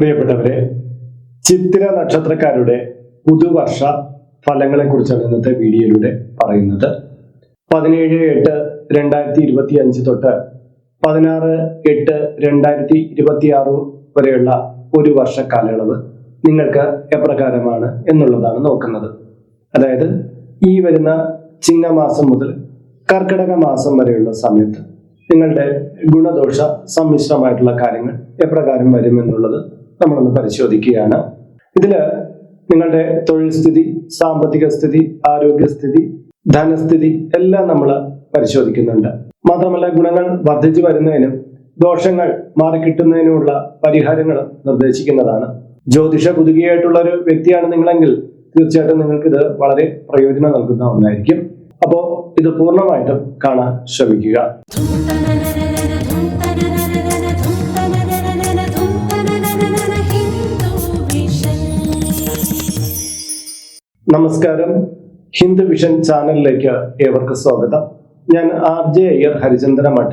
പ്രിയപ്പെട്ടവരെ ചിത്തിര നക്ഷത്രക്കാരുടെ പുതുവർഷ ഫലങ്ങളെ കുറിച്ചാണ് ഇന്നത്തെ വീഡിയോയിലൂടെ പറയുന്നത്. പതിനേഴ് എട്ട് രണ്ടായിരത്തി ഇരുപത്തി അഞ്ച് തൊട്ട് പതിനാറ് എട്ട് രണ്ടായിരത്തി ഇരുപത്തി ആറ് വരെയുള്ള ഒരു വർഷ കാലയളവ് നിങ്ങൾക്ക് എപ്രകാരമാണ് എന്നുള്ളതാണ് നോക്കുന്നത്. അതായത് ഈ വരുന്ന ചിങ്ങമാസം മുതൽ കർക്കിടക മാസം വരെയുള്ള സമയത്ത് നിങ്ങളുടെ ഗുണദോഷ സമ്മിശ്രമായിട്ടുള്ള കാര്യങ്ങൾ എപ്രകാരം വരും എന്നുള്ളത് നമ്മളൊന്ന് പരിശോധിക്കുകയാണ്. ഇതിൽ നിങ്ങളുടെ തൊഴിൽ സ്ഥിതി സാമ്പത്തിക സ്ഥിതി ആരോഗ്യസ്ഥിതി ധനസ്ഥിതി എല്ലാം നമ്മൾ പരിശോധിക്കുന്നുണ്ട്. മാത്രമല്ല ഗുണങ്ങൾ വർദ്ധിച്ചു വരുന്നതിനും ദോഷങ്ങൾ മാറിക്കിട്ടുന്നതിനുമുള്ള പരിഹാരങ്ങൾ നിർദ്ദേശിക്കുന്നതാണ്. ജ്യോതിഷ കുതുകിയായിട്ടുള്ള ഒരു വ്യക്തിയാണ് നിങ്ങളെങ്കിൽ തീർച്ചയായിട്ടും നിങ്ങൾക്ക് ഇത് വളരെ പ്രയോജനം നൽകുന്ന ഒന്നായിരിക്കും. അപ്പോൾ ഇത് പൂർണമായിട്ടും കാണാൻ ശ്രമിക്കുക. നമസ്കാരം. ഹിന്ദു വിഷൻ ചാനലിലേക്ക് ഏവർക്കും സ്വാഗതം. ഞാൻ ആർ ജെ അയ്യർ ഹരിചന്ദ്ര മഠ.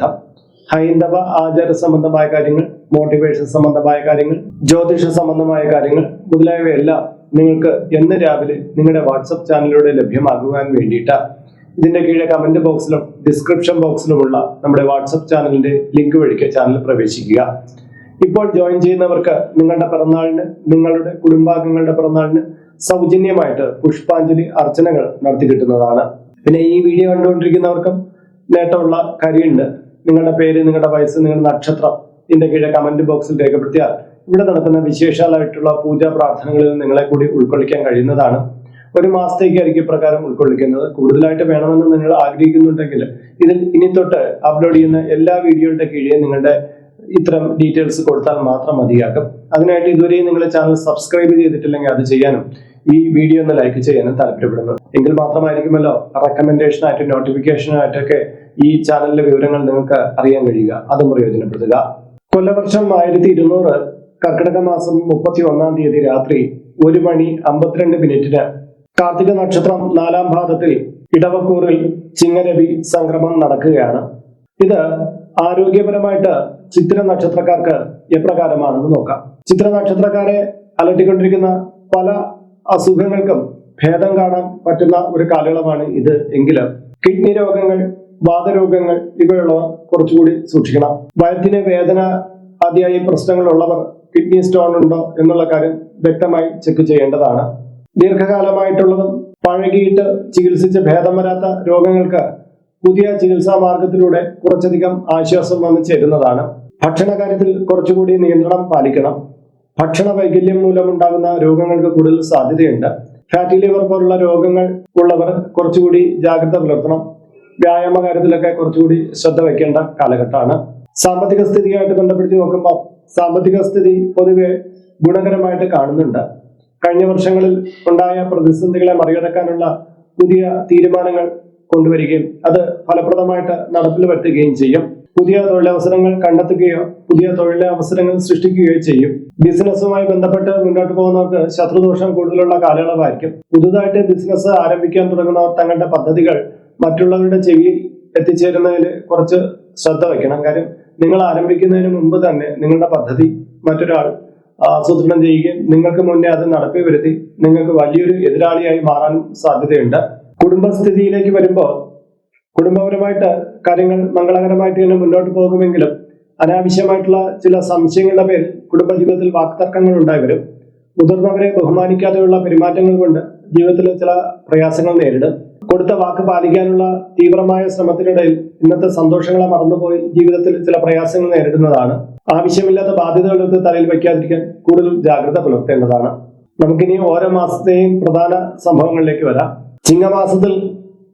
ഹൈന്ദവ ആചാര സംബന്ധമായ കാര്യങ്ങൾ മോട്ടിവേഷൻ സംബന്ധമായ കാര്യങ്ങൾ ജ്യോതിഷ സംബന്ധമായ കാര്യങ്ങൾ മുതലായവയെല്ലാം നിങ്ങൾക്ക് എന്ന് രാവിലെ നിങ്ങളുടെ വാട്സപ്പ് ചാനലിലൂടെ ലഭ്യമാകുവാൻ വേണ്ടിയിട്ട്. ഇതിന്റെ കീഴെ കമന്റ് ബോക്സിലും ഡിസ്ക്രിപ്ഷൻ ബോക്സിലുമുള്ള നമ്മുടെ വാട്സപ്പ് ചാനലിന്റെ ലിങ്ക് വഴിക്ക് ചാനൽ പ്രവേശിക്കുക. ഇപ്പോൾ ജോയിൻ ചെയ്യുന്നവർക്ക് നിങ്ങളുടെ പിറന്നാളിന് നിങ്ങളുടെ കുടുംബാംഗങ്ങളുടെ പിറന്നാളിന് സൗജന്യമായിട്ട് പുഷ്പാഞ്ജലി അർച്ചനകൾ നടത്തി കിട്ടുന്നതാണ്. പിന്നെ ഈ വീഡിയോ കണ്ടുകൊണ്ടിരിക്കുന്നവർക്കും നേട്ടമുള്ള കാര്യമുണ്ട്. നിങ്ങളുടെ പേര് നിങ്ങളുടെ വയസ്സ് നിങ്ങളുടെ നക്ഷത്രം ഇതിന്റെ കീഴെ കമന്റ് ബോക്സിൽ രേഖപ്പെടുത്തിയാൽ ഇവിടെ നടക്കുന്ന വിശേഷാലായിട്ടുള്ള പൂജാ പ്രാർത്ഥനകളിൽ നിങ്ങളെ കൂടി ഉൾക്കൊള്ളിക്കാൻ കഴിയുന്നതാണ്. ഒരു മാസത്തേക്കായിരിക്കും പ്രകാരം ഉൾക്കൊള്ളിക്കുന്നത്. കൂടുതലായിട്ട് വേണമെന്ന് നിങ്ങൾ ആഗ്രഹിക്കുന്നുണ്ടെങ്കിൽ ഇതിൽ ഇനി തൊട്ട് അപ്ലോഡ് ചെയ്യുന്ന എല്ലാ വീഡിയോയുടെ കീഴെ നിങ്ങളുടെ ഇത്തരം ഡീറ്റെയിൽസ് കൊടുത്താൽ മാത്രം മതിയാകും. അതിനായിട്ട് ഇതുവരെയും നിങ്ങളെ ചാനൽ സബ്സ്ക്രൈബ് ചെയ്തിട്ടില്ലെങ്കിൽ അത് ചെയ്യാനും ഈ വീഡിയോ ഒന്ന് ലൈക്ക് ചെയ്യാനും താല്പര്യപ്പെടുന്നത് എങ്കിൽ മാത്രമായിരിക്കുമല്ലോ റെക്കമെൻഡേഷനായിട്ട് നോട്ടിഫിക്കേഷനായിട്ടൊക്കെ ഈ ചാനലിലെ വിവരങ്ങൾ നിങ്ങൾക്ക് അറിയാൻ കഴിയുക. അതും പ്രയോജനപ്പെടുത്തുക. കൊല്ലവർഷം ആയിരത്തി ഇരുന്നൂറ് കർക്കിടക മാസം മുപ്പത്തി ഒന്നാം തീയതി രാത്രി ഒരു മണി അമ്പത്തിരണ്ട് മിനിറ്റിന് കാർത്തിക നക്ഷത്രം നാലാം പാദത്തിൽ ഇടവക്കൂറിൽ ചിങ്ങരവി സംക്രമം നടക്കുകയാണ്. ഇത് ആരോഗ്യപരമായിട്ട് ചിത്ര നക്ഷത്രക്കാർക്ക് എപ്രകാരമാണെന്ന് നോക്കാം. ചിത്ര നക്ഷത്രക്കാരെ അലട്ടിക്കൊണ്ടിരിക്കുന്ന പല അസുഖങ്ങൾക്കും ഭേദം കാണാൻ പറ്റുന്ന ഒരു കാലയളവാണ് ഇത് എങ്കിലും കിഡ്നി രോഗങ്ങൾ വാതരോഗങ്ങൾ ഇവയുള്ളവർ കുറച്ചുകൂടി സൂക്ഷിക്കണം. വയറ്റിന് വേദന ആദ്യമായി പ്രശ്നങ്ങളുള്ളവർ കിഡ്നി സ്റ്റോൺ ഉണ്ടോ എന്നുള്ള കാര്യം വ്യക്തമായി ചെക്ക് ചെയ്യേണ്ടതാണ്. ദീർഘകാലമായിട്ടുള്ളതും പഴകിയിട്ട് ചികിത്സിച്ച് ഭേദം വരാത്ത രോഗങ്ങൾക്ക് പുതിയ ചികിത്സാ മാർഗത്തിലൂടെ കുറച്ചധികം ആശ്വാസം വന്നു ചേരുന്നതാണ്. ഭക്ഷണ കാര്യത്തിൽ കുറച്ചുകൂടി നിയന്ത്രണം പാലിക്കണം. ഭക്ഷണ വൈകല്യം മൂലമുണ്ടാകുന്ന രോഗങ്ങൾക്ക് കൂടുതൽ സാധ്യതയുണ്ട്. ഫാറ്റി ലിവർ പോലുള്ള രോഗങ്ങൾ ഉള്ളവർ കുറച്ചുകൂടി ജാഗ്രത പുലർത്തണം. വ്യായാമ കാര്യത്തിലൊക്കെ കുറച്ചുകൂടി ശ്രദ്ധ വയ്ക്കേണ്ട കാലഘട്ടമാണ്. സാമ്പത്തിക സ്ഥിതിയായിട്ട് ബന്ധപ്പെടുത്തി നോക്കുമ്പോൾ സാമ്പത്തിക സ്ഥിതി പൊതുവെ ഗുണകരമായിട്ട് കാണുന്നുണ്ട്. കഴിഞ്ഞ വർഷങ്ങളിൽ ഉണ്ടായ പ്രതിസന്ധികളെ മറികടക്കാനുള്ള പുതിയ തീരുമാനങ്ങൾ കൊണ്ടുവരികയും അത് ഫലപ്രദമായിട്ട് നടപ്പിൽ വരുത്തുകയും ചെയ്യും. പുതിയ തൊഴിലവസരങ്ങൾ കണ്ടെത്തുകയോ പുതിയ തൊഴിലവസരങ്ങൾ സൃഷ്ടിക്കുകയോ ചെയ്യും. ബിസിനസ്സുമായി ബന്ധപ്പെട്ട് മുന്നോട്ട് പോകുന്നവർക്ക് ശത്രുദോഷം കൂടുതലുള്ള കാലയളവായിരിക്കും. പുതുതായിട്ട് ബിസിനസ് ആരംഭിക്കാൻ തുടങ്ങുന്നവർ തങ്ങളുടെ പദ്ധതികൾ മറ്റുള്ളവരുടെ ചെവിയിൽ എത്തിച്ചേരുന്നതിൽ കുറച്ച് ശ്രദ്ധ വയ്ക്കണം. കാര്യം നിങ്ങൾ ആരംഭിക്കുന്നതിന് മുമ്പ് തന്നെ നിങ്ങളുടെ പദ്ധതി മറ്റൊരാൾ ആസൂത്രണം ചെയ്യുകയും നിങ്ങൾക്ക് മുന്നേ അത് നടപ്പി വരുത്തി നിങ്ങൾക്ക് വലിയൊരു എതിരാളിയായി മാറാൻ സാധ്യതയുണ്ട്. കുടുംബസ്ഥിതിയിലേക്ക് വരുമ്പോൾ കുടുംബപരമായിട്ട് കാര്യങ്ങൾ മംഗളകരമായിട്ട് തന്നെ മുന്നോട്ട് പോകുമെങ്കിലും അനാവശ്യമായിട്ടുള്ള ചില സംശയങ്ങളുടെ പേരിൽ കുടുംബജീവിതത്തിൽ വാക്തർക്കങ്ങൾ ഉണ്ടായി വരും. മുതിർന്നവരെ ബഹുമാനിക്കാതെയുള്ള പെരുമാറ്റങ്ങൾ കൊണ്ട് ജീവിതത്തിൽ ചില പ്രയാസങ്ങൾ നേരിടും. കൊടുത്ത വാക്ക് പാലിക്കാനുള്ള തീവ്രമായ ശ്രമത്തിനിടയിൽ ഇന്നത്തെ സന്തോഷങ്ങളെ മറന്നുപോയി ജീവിതത്തിൽ ചില പ്രയാസങ്ങൾ നേരിടുന്നതാണ്. ആവശ്യമില്ലാത്ത ബാധ്യതകളെടുത്ത് തലയിൽ വയ്ക്കാതിരിക്കാൻ കൂടുതൽ ജാഗ്രത പുലർത്തേണ്ടതാണ്. നമുക്കിനി ഓരോ മാസത്തെയും പ്രധാന സംഭവങ്ങളിലേക്ക് വരാം. ചിങ്ങമാസത്തിൽ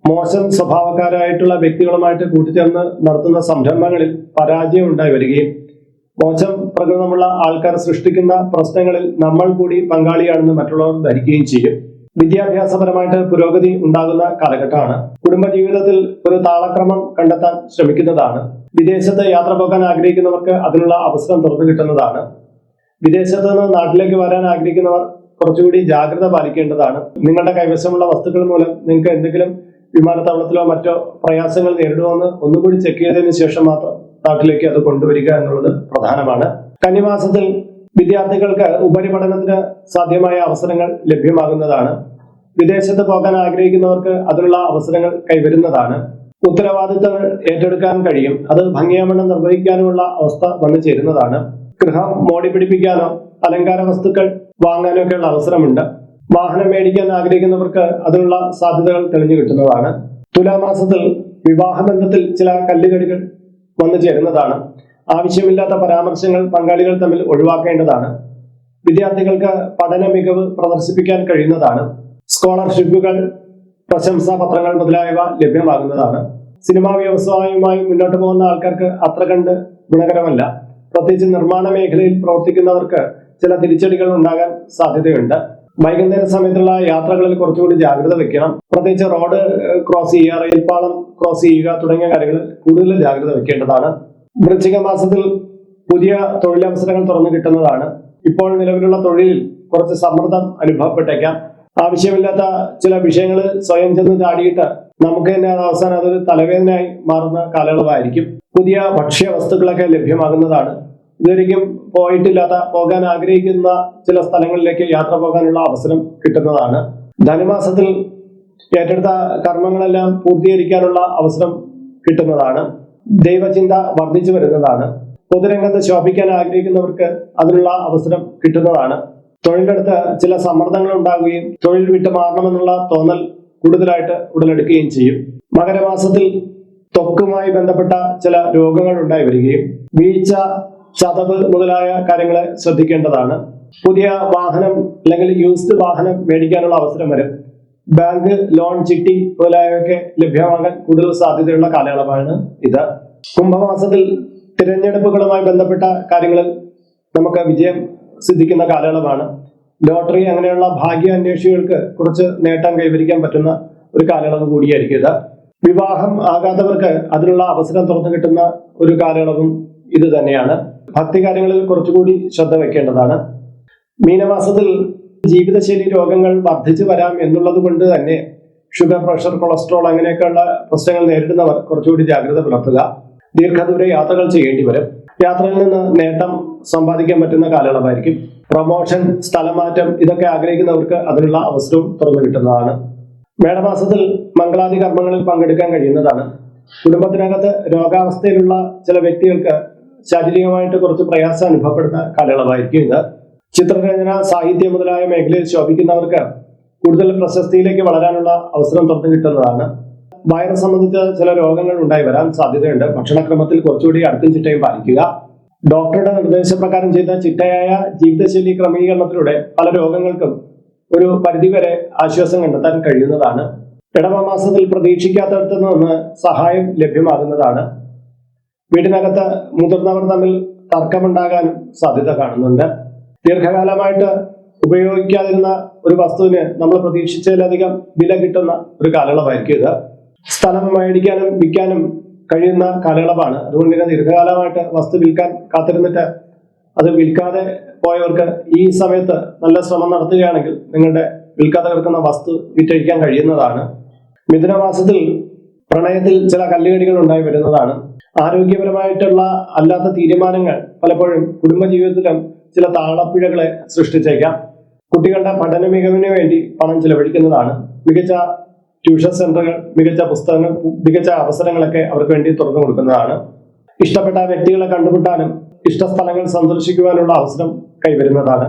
മോശം സ്വഭാവക്കാരായിട്ടുള്ള വ്യക്തികളുമായിട്ട് കൂട്ടിച്ചേർന്ന് നടത്തുന്ന സംരംഭങ്ങളിൽ പരാജയം ഉണ്ടായി വരികയും മോശം പ്രകൃതമുള്ള ആൾക്കാർ സൃഷ്ടിക്കുന്ന പ്രശ്നങ്ങളിൽ നമ്മൾ കൂടി പങ്കാളിയാണെന്ന് മറ്റുള്ളവർ ധരിക്കുകയും ചെയ്യും. വിദ്യാഭ്യാസപരമായിട്ട് പുരോഗതി ഉണ്ടാകുന്ന കാലഘട്ടമാണ്. കുടുംബജീവിതത്തിൽ ഒരു താളക്രമം കണ്ടെത്താൻ ശ്രമിക്കുന്നതാണ്. വിദേശത്ത് യാത്ര പോകാൻ ആഗ്രഹിക്കുന്നവർക്ക് അതിനുള്ള അവസരം തുറന്നു കിട്ടുന്നതാണ്. വിദേശത്ത് നിന്ന് നാട്ടിലേക്ക് വരാൻ ആഗ്രഹിക്കുന്നവർ കുറച്ചുകൂടി ജാഗ്രത പാലിക്കേണ്ടതാണ്. നിങ്ങളുടെ കൈവശമുള്ള വസ്തുക്കൾ മൂലം നിങ്ങൾക്ക് എന്തെങ്കിലും വിമാനത്താവളത്തിലോ മറ്റോ പ്രയാസങ്ങൾ നേരിടുമെന്ന് ഒന്നുകൂടി ചെക്ക് ചെയ്തതിനു ശേഷം മാത്രം നാട്ടിലേക്ക് അത് കൊണ്ടുവരിക എന്നുള്ളത് പ്രധാനമാണ്. കന്നിമാസത്തിൽ വിദ്യാർത്ഥികൾക്ക് ഉപരിപഠനത്തിന് സാധ്യമായ അവസരങ്ങൾ ലഭ്യമാകുന്നതാണ്. വിദേശത്ത് പോകാൻ ആഗ്രഹിക്കുന്നവർക്ക് അതിനുള്ള അവസരങ്ങൾ കൈവരുന്നതാണ്. ഉത്തരവാദിത്തങ്ങൾ ഏറ്റെടുക്കാൻ കഴിയും. അത് ഭംഗിയാമണ്ണം നിർവഹിക്കാനുമുള്ള അവസ്ഥ വന്നു ചേരുന്നതാണ് ഗൃഹം മോടി പിടിപ്പിക്കാനോ അലങ്കാര വസ്തുക്കൾ വാങ്ങാനൊക്കെയുള്ള അവസരമുണ്ട്. വാഹനം മേടിക്കാൻ ആഗ്രഹിക്കുന്നവർക്ക് അതിനുള്ള സാധ്യതകൾ തെളിഞ്ഞു കിട്ടുന്നതാണ്. തുലാമാസത്തിൽ വിവാഹബന്ധത്തിൽ ചില കല്ലുകടികൾ വന്നു ചേരുന്നതാണ്. ആവശ്യമില്ലാത്ത പരാമർശങ്ങൾ പങ്കാളികൾ തമ്മിൽ ഒഴിവാക്കേണ്ടതാണ്. വിദ്യാർത്ഥികൾക്ക് പഠന മികവ് പ്രദർശിപ്പിക്കാൻ കഴിയുന്നതാണ്. സ്കോളർഷിപ്പുകൾ പ്രശംസാ പത്രങ്ങൾ മുതലായവ ലഭ്യമാകുന്നതാണ്. സിനിമാ വ്യവസായവുമായി മുന്നോട്ട് പോകുന്ന ആൾക്കാർക്ക് അത്ര കണ്ട് ഗുണകരമല്ല. പ്രത്യേകിച്ച് നിർമ്മാണ മേഖലയിൽ പ്രവർത്തിക്കുന്നവർക്ക് ചില തിരിച്ചടികൾ ഉണ്ടാകാൻ സാധ്യതയുണ്ട്. വൈകുന്നേര സമയത്തുള്ള യാത്രകളിൽ കുറച്ചുകൂടി ജാഗ്രത വെക്കണം. പ്രത്യേകിച്ച് റോഡ് ക്രോസ് ചെയ്യുക റെയിൽപാളം ക്രോസ് ചെയ്യുക തുടങ്ങിയ കാര്യങ്ങളിൽ കൂടുതൽ ജാഗ്രത വെക്കേണ്ടതാണ്. വൃശ്ചിക മാസത്തിൽ പുതിയ തൊഴിലവസരങ്ങൾ തുറന്നു കിട്ടുന്നതാണ്. ഇപ്പോൾ നിലവിലുള്ള തൊഴിലിൽ കുറച്ച് സമ്മർദ്ദം അനുഭവപ്പെട്ടേക്കാം. ആവശ്യമില്ലാത്ത ചില വിഷയങ്ങൾ സ്വയം ചെന്ന് ചാടിയിട്ട് നമുക്ക് തന്നെ അവസാനം അതൊരു തലവേദനയായി മാറുന്ന കാലയളവായിരിക്കും. പുതിയ ഭക്ഷ്യ വസ്തുക്കളൊക്കെ ലഭ്യമാകുന്നതാണ്. ഇതുവരെയും പോയിട്ടില്ലാത്ത പോകാൻ ആഗ്രഹിക്കുന്ന ചില സ്ഥലങ്ങളിലേക്ക് യാത്ര പോകാനുള്ള അവസരം കിട്ടുന്നതാണ്. ധനുമാസത്തിൽ ഏറ്റെടുത്ത കർമ്മങ്ങളെല്ലാം പൂർത്തീകരിക്കാനുള്ള അവസരം കിട്ടുന്നതാണ്. ദൈവചിന്ത വർദ്ധിച്ചു വരുന്നതാണ്. പൊതുരംഗത്ത് ശോഭിക്കാൻ ആഗ്രഹിക്കുന്നവർക്ക് അതിനുള്ള അവസരം കിട്ടുന്നതാണ്. തൊഴിലെടുത്ത് ചില സമ്മർദ്ദങ്ങൾ ഉണ്ടാകുകയും തൊഴിൽ വിട്ട് മാറണമെന്നുള്ള തോന്നൽ കൂടുതലായിട്ട് ഉടലെടുക്കുകയും ചെയ്യും. മകരമാസത്തിൽ ത്വക്കുമായി ബന്ധപ്പെട്ട ചില രോഗങ്ങൾ ഉണ്ടായി വരികയും വീഴ്ച ചതവ് മുതലായ കാര്യങ്ങളെ ശ്രദ്ധിക്കേണ്ടതാണ്. പുതിയ വാഹനം അല്ലെങ്കിൽ യൂസ്ഡ് വാഹനം മേടിക്കാനുള്ള അവസരം വരും. ബാങ്ക് ലോൺ ചിട്ടി മുതലായവയൊക്കെ ലഭ്യമാകാൻ കൂടുതൽ സാധ്യതയുള്ള കാലയളവാണ് ഇത്. കുംഭമാസത്തിൽ തിരഞ്ഞെടുപ്പുകളുമായി ബന്ധപ്പെട്ട കാര്യങ്ങളിൽ നമുക്ക് വിജയം സിദ്ധിക്കുന്ന കാലയളവാണ്. ലോട്ടറി അങ്ങനെയുള്ള ഭാഗ്യ അന്വേഷികൾക്ക് കുറച്ച് നേട്ടം കൈവരിക്കാൻ പറ്റുന്ന ഒരു കാലയളവ് കൂടിയായിരിക്കും ഇത്. വിവാഹം ആകാത്തവർക്ക് അതിനുള്ള അവസരം തുറന്നു കിട്ടുന്ന ഒരു കാലയളവും ഇത് തന്നെയാണ്. ഭക്തി കാര്യങ്ങളിൽ കുറച്ചുകൂടി ശ്രദ്ധ വെക്കേണ്ടതാണ്. മീനമാസത്തിൽ ജീവിതശൈലി രോഗങ്ങൾ വർദ്ധിച്ചു വരാം എന്നുള്ളത് കൊണ്ട് തന്നെ ഷുഗർ പ്രഷർ കൊളസ്ട്രോൾ അങ്ങനെയൊക്കെയുള്ള പ്രശ്നങ്ങൾ നേരിടുന്നവർ കുറച്ചുകൂടി ജാഗ്രത പുലർത്തുക. ദീർഘദൂര യാത്രകൾ ചെയ്യേണ്ടി വരും. യാത്രയിൽ നിന്ന് നേട്ടം സമ്പാദിക്കാൻ പറ്റുന്ന കാലയളവായിരിക്കും. പ്രൊമോഷൻ സ്ഥലമാറ്റം ഇതൊക്കെ ആഗ്രഹിക്കുന്നവർക്ക് അതിനുള്ള അവസരവും തുറന്നു കിട്ടുന്നതാണ്. മേടമാസത്തിൽ മംഗളാദി കർമ്മങ്ങളിൽ പങ്കെടുക്കാൻ കഴിയുന്നതാണ്. കുടുംബത്തിനകത്ത് രോഗാവസ്ഥയിലുള്ള ചില വ്യക്തികൾക്ക് ശാരീരികമായിട്ട് കുറച്ച് പ്രയാസം അനുഭവപ്പെടുന്ന കാലയളവായിരിക്കും ഇത്. ചിത്രരചന സാഹിത്യം മുതലായ മേഖലയിൽ ശോഭിക്കുന്നവർക്ക് കൂടുതൽ പ്രശസ്തിയിലേക്ക് വളരാനുള്ള അവസരം തുറന്നു കിട്ടുന്നതാണ്. വയറ് സംബന്ധിച്ച ചില രോഗങ്ങൾ ഉണ്ടായി വരാൻ സാധ്യതയുണ്ട്. ഭക്ഷണക്രമത്തിൽ കുറച്ചുകൂടി അടുത്തും ചിട്ടയും പാലിക്കുക. ഡോക്ടറുടെ നിർദ്ദേശപ്രകാരം ചെയ്ത ചിട്ടയായ ജീവിതശൈലി ക്രമീകരണത്തിലൂടെ പല രോഗങ്ങൾക്കും ഒരു പരിധിവരെ ആശ്വാസം കണ്ടെത്താൻ കഴിയുന്നതാണ്. ഇടവമാസത്തിൽ പ്രതീക്ഷിക്കാത്തടത്തു നിന്ന് സഹായം ലഭ്യമാകുന്നതാണ്. വീടിനകത്ത് മുതിർന്നവർ തമ്മിൽ തർക്കമുണ്ടാകാനും സാധ്യത കാണുന്നുണ്ട്. ദീർഘകാലമായിട്ട് ഉപയോഗിക്കാതിരുന്ന ഒരു വസ്തുവിന് നമ്മൾ പ്രതീക്ഷിച്ചതിലധികം വില കിട്ടുന്ന ഒരു കാലയളവായിരിക്കും ഇത്. സ്ഥലം മേടിക്കാനും വിൽക്കാനും കഴിയുന്ന കാലയളവാണ്. അതുകൊണ്ട് തന്നെ ദീർഘകാലമായിട്ട് വസ്തു വിൽക്കാൻ കാത്തിരുന്നിട്ട് അത് വിൽക്കാതെ പോയവർക്ക് ഈ സമയത്ത് നല്ല ശ്രമം നടത്തുകയാണെങ്കിൽ നിങ്ങളുടെ വിൽക്കാതെ കിടക്കുന്ന വസ്തു വിറ്റഴിക്കാൻ കഴിയുന്നതാണ്. മിഥുനമാസത്തിൽ പ്രണയത്തിൽ ചില കല്ലുകടികൾ ഉണ്ടായി വരുന്നതാണ്. ആരോഗ്യപരമായിട്ടുള്ള അല്ലാത്ത തീരുമാനങ്ങൾ പലപ്പോഴും കുടുംബജീവിതത്തിലും ചില താളപ്പിഴകളെ സൃഷ്ടിച്ചേക്കാം. കുട്ടികളുടെ പഠന മികവിന് വേണ്ടി പണം ചിലവഴിക്കുന്നതാണ് മികച്ച ട്യൂഷൻ സെന്ററുകൾ മികച്ച പുസ്തകങ്ങൾ മികച്ച അവസരങ്ങളൊക്കെ അവർക്ക് വേണ്ടി തുറന്നു കൊടുക്കുന്നതാണ്. ഇഷ്ടപ്പെട്ട വ്യക്തികളെ കണ്ടുമുട്ടാനും ഇഷ്ട സ്ഥലങ്ങൾ സന്ദർശിക്കുവാനുള്ള അവസരം കൈവരുന്നതാണ്.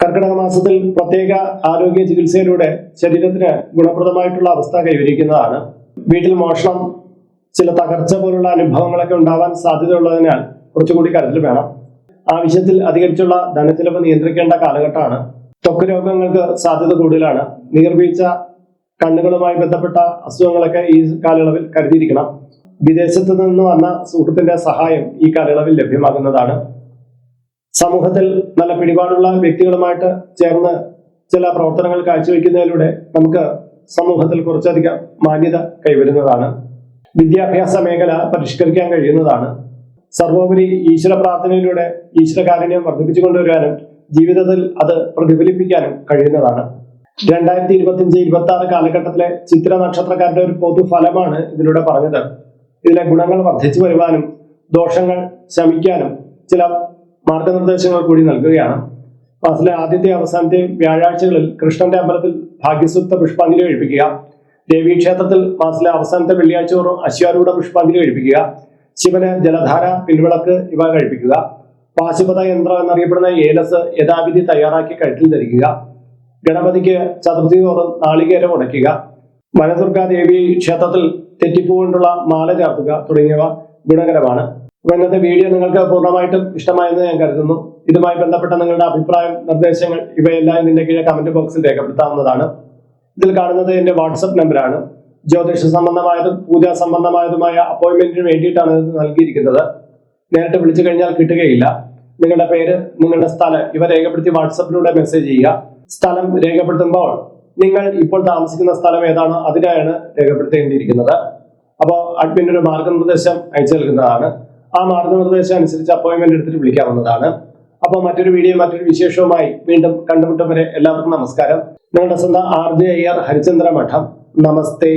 കർക്കിടക മാസത്തിൽ പ്രത്യേക ആരോഗ്യ ചികിത്സയിലൂടെ ശരീരത്തിന് ഗുണപ്രദമായിട്ടുള്ള അവസ്ഥ കൈവരിക്കുന്നതാണ്. വീട്ടിൽ മോഷണം ചില തകർച്ച പോലുള്ള അനുഭവങ്ങളൊക്കെ ഉണ്ടാവാൻ സാധ്യതയുള്ളതിനാൽ കുറച്ചുകൂടി കരുതൽ വേണം. ആവശ്യത്തിൽ അധികരിച്ചുള്ള ധനച്ചിലവ് നിയന്ത്രിക്കേണ്ട കാലഘട്ടമാണ്. ത്വക്ക് രോഗങ്ങൾക്ക് സാധ്യത കൂടുതലാണ്. നീർവീഴ്ച കണ്ണുകളുമായി ബന്ധപ്പെട്ട അസുഖങ്ങളൊക്കെ ഈ കാലയളവിൽ കരുതിയിരിക്കണം. വിദേശത്ത് നിന്ന് വന്ന സുഹൃത്തിന്റെ സഹായം ഈ കാലയളവിൽ ലഭ്യമാകുന്നതാണ്. സമൂഹത്തിൽ നല്ല പിടിപാടുള്ള വ്യക്തികളുമായിട്ട് ചേർന്ന് ചില പ്രവർത്തനങ്ങൾ കാഴ്ചവെക്കുന്നതിലൂടെ നമുക്ക് സമൂഹത്തിൽ കുറച്ചധികം മാന്യത കൈവരുന്നതാണ്. വിദ്യാഭ്യാസ മേഖല പരിഷ്കരിക്കാൻ കഴിയുന്നതാണ്. സർവോപരി ഈശ്വര പ്രാർത്ഥനയിലൂടെ ഈശ്വരകാരുണ്യം വർദ്ധിപ്പിച്ചു കൊണ്ടുവരാനും ജീവിതത്തിൽ അത് പ്രതിഫലിപ്പിക്കാനും കഴിയുന്നതാണ്. രണ്ടായിരത്തി ഇരുപത്തിയഞ്ച് ഇരുപത്തി ആറ് കാലഘട്ടത്തിലെ ചിത്ര നക്ഷത്രക്കാരുടെ ഒരു പൊതുഫലമാണ് ഇതിലൂടെ പറഞ്ഞത്. ഇതിലെ ഗുണങ്ങൾ വർദ്ധിച്ചു വരുവാനും ദോഷങ്ങൾ ശമിക്കാനും ചില മാർഗനിർദ്ദേശങ്ങൾ കൂടി നൽകുകയാണ്. മാസത്തിലെ ആദ്യത്തെ അവസാനത്തെയും വ്യാഴാഴ്ചകളിൽ കൃഷ്ണന്റെ അമ്പലത്തിൽ ഭാഗ്യസൂക്ത പുഷ്പാഞ്ജലി കഴിപ്പിക്കുക ദേവീക്ഷേത്രത്തിൽ മാസത്തിലെ അവസാനത്തെ വെള്ളിയാഴ്ച തോറും അശ്വാരൂഢ പുഷ്പാഞ്ജലി കഴിപ്പിക്കുക. ശിവന് ജലധാര പിൻവിളക്ക് ഇവ കഴിപ്പിക്കുക. പാശുപത യന്ത്രം എന്നറിയപ്പെടുന്ന ഏലസ് യഥാവിധി തയ്യാറാക്കി കഴുത്തിൽ ധരിക്കുക. ഗണപതിക്ക് ചതുർത്ഥി തോറും നാളികേരം ഉടയ്ക്കുക വനദുർഗാദേവി ക്ഷേത്രത്തിൽ തെറ്റിപ്പൂ കൊണ്ടുള്ള മാല ചാർത്തുക തുടങ്ങിയവ ഗുണകരമാണ്. ഇന്നത്തെ വീഡിയോ നിങ്ങൾക്ക് പൂർണമായിട്ടും ഇഷ്ടമായെന്ന് ഞാൻ കരുതുന്നു. ഇതുമായി ബന്ധപ്പെട്ട നിങ്ങളുടെ അഭിപ്രായം നിർദ്ദേശങ്ങൾ ഇവയെല്ലാം ഇതിന്റെ കീഴെ കമന്റ് ബോക്സിൽ രേഖപ്പെടുത്താവുന്നതാണ്. ഇതിൽ കാണുന്നത് എന്റെ വാട്സപ്പ് നമ്പറാണ്. ജ്യോതിഷ സംബന്ധമായതും പൂജാ സംബന്ധമായതുമായ അപ്പോയിന്റ്മെന്റിന് വേണ്ടിയിട്ടാണ് ഇത് നൽകിയിരിക്കുന്നത്. നേരിട്ട് വിളിച്ചു കഴിഞ്ഞാൽ കിട്ടുകയില്ല. നിങ്ങളുടെ പേര് നിങ്ങളുടെ സ്ഥലം ഇവ രേഖപ്പെടുത്തി വാട്സപ്പിലൂടെ മെസ്സേജ് ചെയ്യുക. സ്ഥലം രേഖപ്പെടുത്തുമ്പോൾ നിങ്ങൾ ഇപ്പോൾ താമസിക്കുന്ന സ്ഥലം ഏതാണോ അതിനാണ് രേഖപ്പെടുത്തേണ്ടിയിരിക്കുന്നത്. അപ്പോൾ അഡ്മിൻ ഒരു മാർഗനിർദ്ദേശം അയച്ചു നൽകുന്നതാണ്. ആ മാർഗനിർദ്ദേശം അനുസരിച്ച് അപ്പോയിന്റ്മെന്റ് എടുത്തിട്ട് വിളിക്കാവുന്നതാണ്. അപ്പോൾ മറ്റൊരു വീഡിയോ മറ്റൊരു വിശേഷവുമായി വീണ്ടും കണ്ടുമുട്ടും വരെ എല്ലാവർക്കും നമസ്കാരം. സ്വന്തം ആർ ജെ അയ്യർ ഹരിചന്ദ്ര മഠം നമസ്തേ.